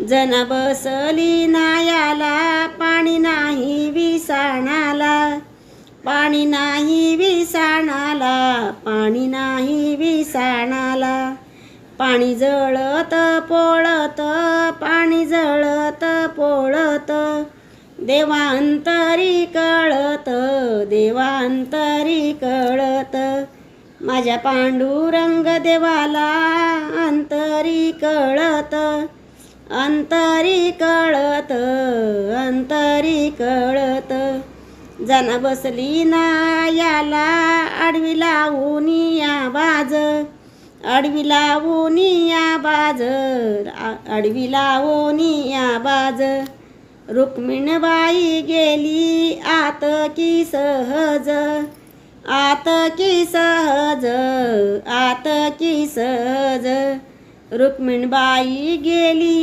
जना बसली नायाला पाणी नाही विसाणाला. पाणी नाही विसाणाला पाणी नाही विसाणाला. पाणी जळत पोळत पाणी जळत पोळत. देवांतरी कळत देवांतरी कळत. माझ्या पांडुरंग देवाला अंतरी कळत. अंतरी कळत अंतरी कळत जना बसली ना याला आडवी लावून या बाज. आडवी लावून या बाज आ- आडवी लावून या बाज. रुक्मिणबाई गेली आत की सहज आत की सहज आत की सहज. रुक्मिणबाई गेली